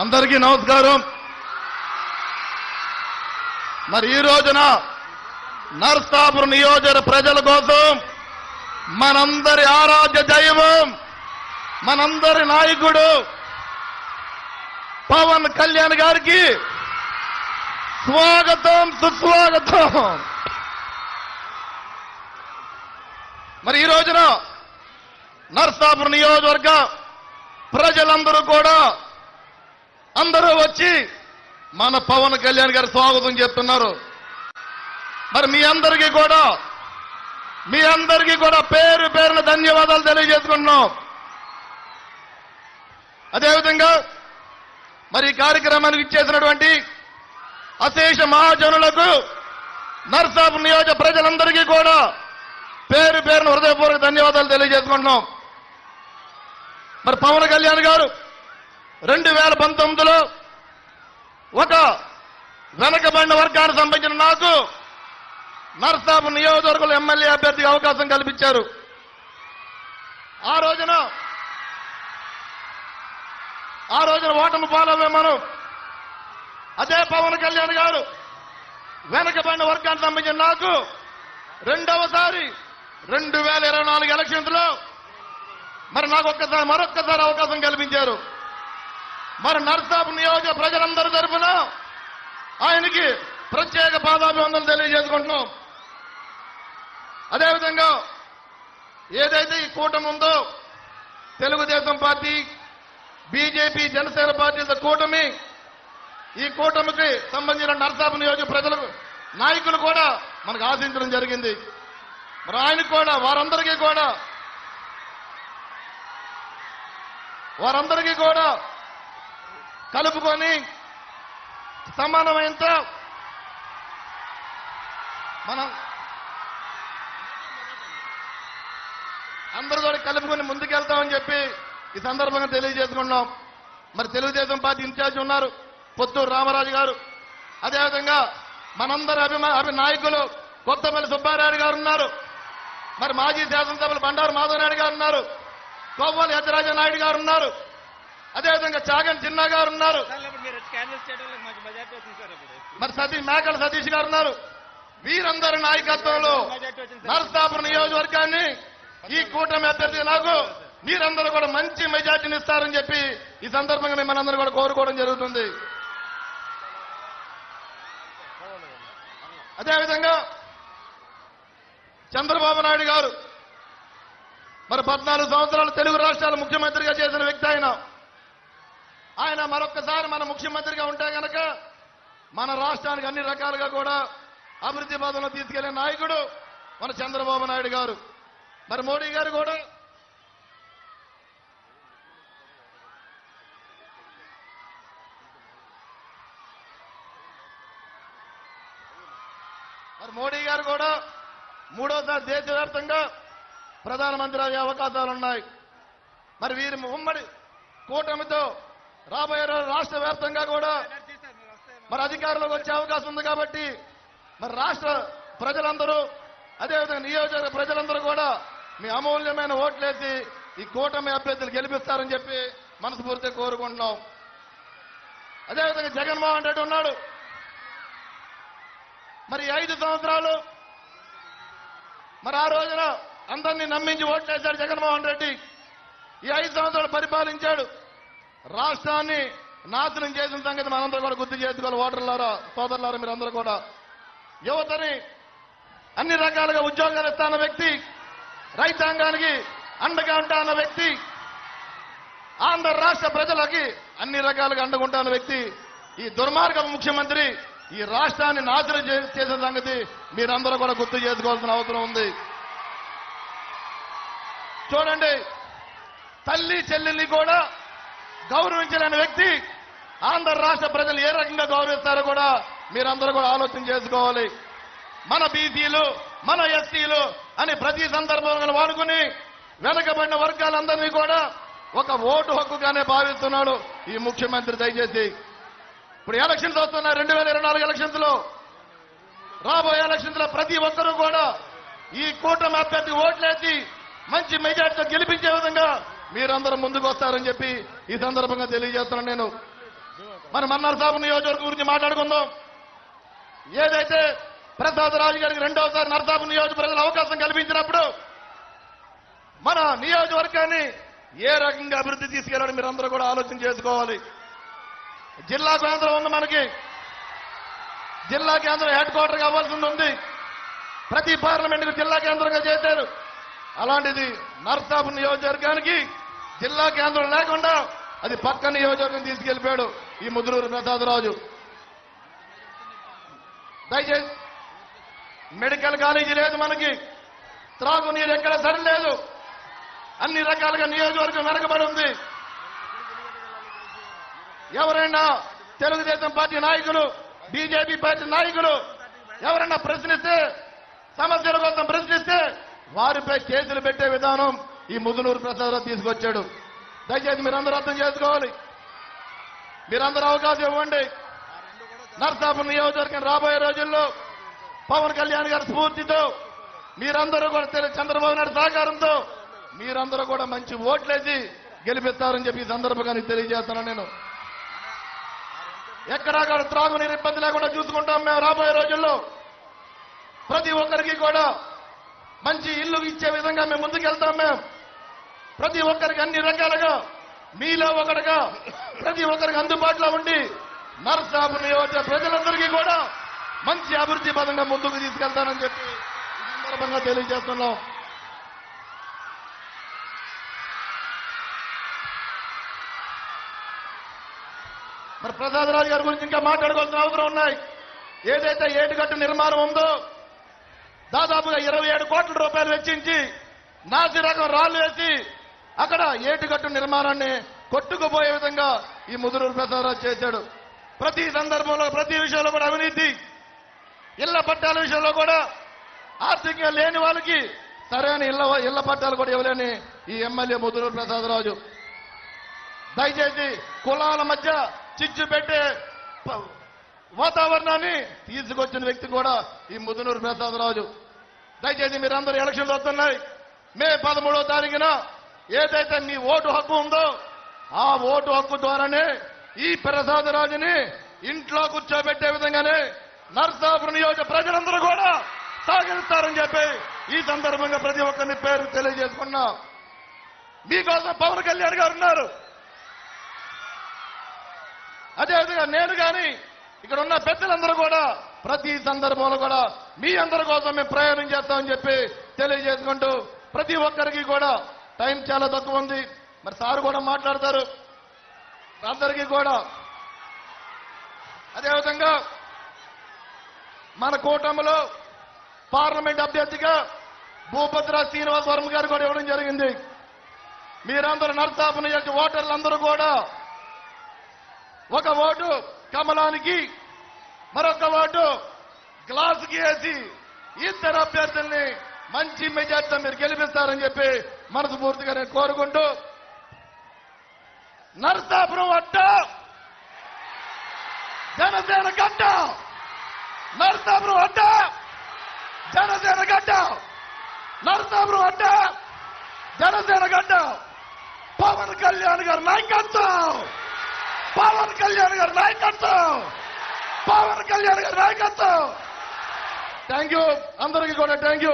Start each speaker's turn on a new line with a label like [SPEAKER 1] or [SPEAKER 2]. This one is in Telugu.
[SPEAKER 1] అందరికీ నమస్కారం. మరి ఈ రోజున నర్సాపురం నియోజక ప్రజల కోసం మనందరి ఆరాధ్య దైవం మనందరి నాయకుడు పవన్ కళ్యాణ్ గారికి స్వాగతం సుస్వాగతం. మరి ఈ రోజున నర్సాపురం నియోజకవర్గ ప్రజలందరూ కూడా అందరూ వచ్చి మన పవన్ కళ్యాణ్ గారు స్వాగతం చెప్తున్నారు. మరి మీ అందరికీ కూడా మీ అందరికీ కూడా పేరు పేరున ధన్యవాదాలు తెలియజేసుకుంటున్నాం. అదేవిధంగా మరి ఈ కార్యక్రమానికి ఇచ్చేసినటువంటి అశేష మహాజనులకు నర్సాపు నియోజక ప్రజలందరికీ కూడా పేరు పేరున హృదయపూర్వక ధన్యవాదాలు తెలియజేసుకుంటున్నాం. మరి పవన్ కళ్యాణ్ గారు రెండు వేల పంతొమ్మిదిలో ఒక వెనకబడిన వర్గానికి సంబంధించిన నాకు నర్సాపు నియోజకవర్గంలో ఎమ్మెల్యే అభ్యర్థికి అవకాశం కల్పించారు. ఆ రోజున ఆ రోజున ఓటమి పాలవే మనం అదే పవన్ కళ్యాణ్ గారు వెనకబడిన వర్గానికి సంబంధించిన నాకు రెండవసారి రెండు వేల ఇరవై నాలుగు ఎలక్షన్స్లో మరి నాకు ఒక్కసారి మరొక్కసారి అవకాశం కల్పించారు. మరి నర్సాపు నియోజక ప్రజలందరి తరఫున ఆయనకి ప్రత్యేక పాదాభివందనలు తెలియజేసుకుంటున్నాం. అదేవిధంగా ఏదైతే ఈ కూటమి ఉందో తెలుగుదేశం పార్టీ బీజేపీ జనసేన పార్టీల కూటమి ఈ కూటమికి సంబంధించిన నర్సాపు నియోజక ప్రజలకు నాయకులు కూడా మనకు ఆశించడం జరిగింది. మరి ఆయనకు కూడా వారందరికీ కూడా వారందరికీ కూడా కలుపుకొని సమానమైనంత మనం అందరూ కలుపుకొని ముందుకెళ్తామని చెప్పి ఈ సందర్భంగా తెలియజేసుకున్నాం మరి తెలుగుదేశం పార్టీ ఇన్ఛార్జ్ ఉన్నారు పొత్తూరు రామరాజు గారు. అదేవిధంగా మనందరి అభిమా అభి నాయకులు కొత్తపల్లి సుబ్బారాయుడు గారు ఉన్నారు. మరి మాజీ శాసనసభ్యులు బండారు మాధవరాయుడు గారు ఉన్నారు. కోవ్వలి యజ్రాజ నాయుడు గారు ఉన్నారు. అదేవిధంగా చాగన్ చిన్న గారు ఉన్నారు.
[SPEAKER 2] మీరు
[SPEAKER 1] సతీష్ మేకల సతీష్ గారు ఉన్నారు. వీరందరి నాయకత్వంలో నరసాపురం నియోజకవర్గాన్ని ఈ కూటమి అభ్యర్థి నాకు మీరందరూ కూడా మంచి మెజార్టీని ఇస్తారని చెప్పి ఈ సందర్భంగా మిమ్మల్ని అందరూ కూడా కోరుకోవడం జరుగుతుంది. అదేవిధంగా చంద్రబాబు నాయుడు గారు మరి పద్నాలుగు సంవత్సరాలు తెలుగు రాష్ట్రాల ముఖ్యమంత్రిగా చేసిన వ్యక్తి ఆయన. ఆయన మరొక్కసారి మన ముఖ్యమంత్రిగా ఉంటే గనక మన రాష్ట్రానికి అన్ని రకాలుగా కూడా అభివృద్ధి పదంలో తీసుకెళ్ళే నాయకుడు మన చంద్రబాబు నాయుడు గారు. మరి మోడీ గారు కూడా మరి మోడీ గారు కూడా మూడోసారి దేశవ్యాప్తంగా ప్రధానమంత్రి అయ్యే అవకాశాలు ఉన్నాయి మరి వీరి ఉమ్మడి కూటమితో రాబోయే రోజు రాష్ట్ర వ్యాప్తంగా కూడా
[SPEAKER 2] మరి
[SPEAKER 1] అధికారంలోకి వచ్చే అవకాశం ఉంది కాబట్టి మరి రాష్ట్ర ప్రజలందరూ అదేవిధంగా నియోజకవర్గ ప్రజలందరూ కూడా మీ అమూల్యమైన ఓట్లేసి ఈ కూటమి అభ్యర్థులు గెలిపిస్తారని చెప్పి మనస్ఫూర్తిగా కోరుకుంటున్నాం. అదేవిధంగా జగన్మోహన్ రెడ్డి ఉన్నాడు. మరి ఈ ఐదు సంవత్సరాలు మరి ఆ రోజున అందరినీ నమ్మించి ఓట్లేశాడు జగన్మోహన్ రెడ్డి. ఈ ఐదు సంవత్సరాలు పరిపాలించాడు. రాష్ట్రాన్ని నాశనం చేసిన సంగతి మనందరూ కూడా గుర్తు చేసుకోవాలి. ఓటర్లారా సోదరులారా మీరందరూ కూడా. యువతని అన్ని రకాలుగా ఉద్యోగాలు ఇస్తాన్న వ్యక్తి రైతాంగానికి అండగా ఉంటా అన్న వ్యక్తి ఆంధ్ర రాష్ట్ర ప్రజలకి అన్ని రకాలుగా అండగుంటా అన్న వ్యక్తి ఈ దుర్మార్గ ముఖ్యమంత్రి ఈ రాష్ట్రాన్ని నాశనం చేసిన సంగతి మీరందరూ కూడా గుర్తు చేసుకోవాల్సిన అవసరం ఉంది. చూడండి తల్లి చెల్లెల్ని కూడా గౌరవించలేని వ్యక్తి ఆంధ్ర రాష్ట్ర ప్రజలు ఏ రకంగా గౌరవిస్తారో కూడా మీరందరూ కూడా ఆలోచన చేసుకోవాలి. మన బీసీలు మన ఎస్సీలు అని ప్రతి సందర్భంగా వాడుకుని వెనకబడిన వర్గాలందరినీ కూడా ఒక ఓటు హక్కుగానే భావిస్తున్నాడు ఈ ముఖ్యమంత్రి. దయచేసి ఇప్పుడు ఎలక్షన్స్ వస్తున్నాయి. రెండు వేల ఇరవై నాలుగు ఎలక్షన్స్లో రాబోయే ఎలక్షన్స్లో ప్రతి ఒక్కరూ కూడా ఈ కూటమి అభ్యర్థి ఓట్లేసి మంచి మెజార్టీతో గెలిపించే విధంగా మీరందరూ ముందుకు వస్తారని చెప్పి ఈ సందర్భంగా తెలియజేస్తున్నాను నేను. మరి మన్నార్ సాబు నియోజకవర్గం గురించి మాట్లాడుకుందాం. ఏదైతే ప్రసాద్ రాజు గారికి రెండోసారి నర్సాబు నియోజక ప్రజలు అవకాశం కల్పించినప్పుడు మన నియోజకవర్గాన్ని ఏ రకంగా అభివృద్ధి తీసుకెళ్ళాలని మీరు అందరూ కూడా ఆలోచన చేసుకోవాలి. జిల్లా కేంద్రం ఉంది మనకి. జిల్లా కేంద్రం హెడ్ క్వార్టర్ కావాల్సి ఉంది. ప్రతి పార్లమెంట్కు జిల్లా కేంద్రంగా చేశారు. అలాంటిది నర్సాపు నియోజకవర్గానికి జిల్లా కేంద్రం లేకుండా అది పక్క నియోజకవర్గం తీసుకెళ్ళిపోయాడు ఈ ముదురూరు ప్రసాదరాజు. దయచేసి మెడికల్ కాలేజీ లేదు మనకి. త్రాగునీరు ఎక్కడ సరిలేదు. అన్ని రకాలుగా నియోజకవర్గం వెనకబడి ఉంది. ఎవరైనా తెలుగుదేశం పార్టీ నాయకులు బీజేపీ పార్టీ నాయకులు ఎవరైనా ప్రశ్నిస్తే సమస్యల కోసం వారిపై కేసులు పెట్టే విధానం ఈ ముదునూరు ప్రసాదరావు తీసుకొచ్చాడు. దయచేసి మీరందరూ అర్థం చేసుకోవాలి. మీరందరూ అవకాశం ఇవ్వండి. నర్సాపురం నియోజకవర్గం రాబోయే రోజుల్లో పవన్ కళ్యాణ్ గారి స్ఫూర్తితో మీరందరూ కూడా తెలియ చంద్రబాబు నాయుడు సహకారంతో మీరందరూ కూడా మంచి ఓట్లేసి గెలిపిస్తారని చెప్పి ఈ సందర్భంగా తెలియజేస్తున్నాను నేను. ఎక్కడా కూడా త్రాగునీరు ఇబ్బంది లేకుండా చూసుకుంటాం మేము రాబోయే రోజుల్లో. ప్రతి ఒక్కరికి కూడా మంచి ఇల్లు ఇచ్చే విధంగా మేము ముందుకెళ్తాం మేము ప్రతి ఒక్కరికి అన్ని రకాలుగా మీలో ఒకటిగా ప్రతి ఒక్కరికి అందుబాటులో ఉండి నర్సాపు నియోజక ప్రజలందరికీ కూడా మంచి అభివృద్ధి పదంగా ముందుకు తీసుకెళ్తానని చెప్పి సందర్భంగా తెలియజేస్తున్నాం. మరి ప్రసాదరాజు గారి గురించి ఇంకా మాట్లాడుకోవాల్సిన అవసరం ఉన్నాయి. ఏదైతే ఏటుగట్టు నిర్మాణం ఉందో దాదాపుగా ఇరవై ఏడు కోట్ల రూపాయలు వెచ్చించి నాసి రకం రాళ్ళు వేసి అక్కడ ఏటుగట్టు నిర్మాణాన్ని కొట్టుకుపోయే విధంగా ఈ ముదురూరు ప్రసాదరాజు చేశాడు. ప్రతి సందర్భంలో ప్రతి విషయంలో కూడా అవినీతి ఇళ్ళ పట్టాల విషయంలో కూడా ఆర్థికంగా లేని వాళ్ళకి సరైన ఇళ్ళ ఇళ్ళ పట్టాలు కూడా ఇవ్వలేని ఈ ఎమ్మెల్యే ముదురూరు ప్రసాదరాజు. దయచేసి కులాల మధ్య చిచ్చు పెట్టే వాతావరణాన్ని తీసుకొచ్చిన వ్యక్తి కూడా ఈ ముదునూరు ప్రసాదరాజు. దయచేసి మీరందరూ ఎలక్షన్లు వస్తున్నాయి. మే పదమూడవ తారీఖున ఏదైతే మీ ఓటు హక్కు ఉందో ఆ ఓటు హక్కు ద్వారానే ఈ ప్రసాదరాజుని ఇంట్లో కూర్చోబెట్టే విధంగానే నర్సాపురం నియోజక ప్రజలందరూ కూడా సహకరిస్తారని చెప్పి ఈ సందర్భంగా ప్రతి ఒక్కరిని పేరు తెలియజేసుకున్నా. మీకోసం పవన్ కళ్యాణ్ గారు ఉన్నారు. అదేవిధంగా నేను కానీ ఇక్కడ ఉన్న పెద్దలందరూ కూడా ప్రతి సందర్భంలో కూడా మీ అందరి కోసం మేము ప్రయాణం చేస్తామని చెప్పి తెలియజేసుకుంటూ ప్రతి ఒక్కరికి కూడా టైం చాలా తక్కువ ఉంది. మరి సార్ కూడా మాట్లాడతారు. అందరికీ కూడా. అదేవిధంగా మన కూటమిలో పార్లమెంట్ అభ్యర్థిగా భూపత్ర శ్రీనివాస్ వర్మ గారు కూడా ఇవ్వడం జరిగింది. మీరందరూ నర్సాపు నియోజక ఓటర్లందరూ కూడా ఒక ఓటు కమలానికి మరొక ఓటు గ్లాసుకి వేసి ఇద్దరు అభ్యర్థుల్ని మంచి మెజార్టీతో మీరు గెలిపిస్తారని చెప్పి మనస్ఫూర్తిగా నేను కోరుకుంటూ నరసాపురం అట్ట జనసేన గడ్డ నరసాపురం అడ్డ జనసేన గడ్డ నరసాపురం అడ్డ జనసేన గడ్డ పవన్ కళ్యాణ్ గారి నాయకత్వం! పవన్ కళ్యాణ్ గారి నాయకత్వం! పవన్ కళ్యాణ్ గారి నాయకత్వం! థ్యాంక్ యూ అందరికీ కూడా థ్యాంక్ యూ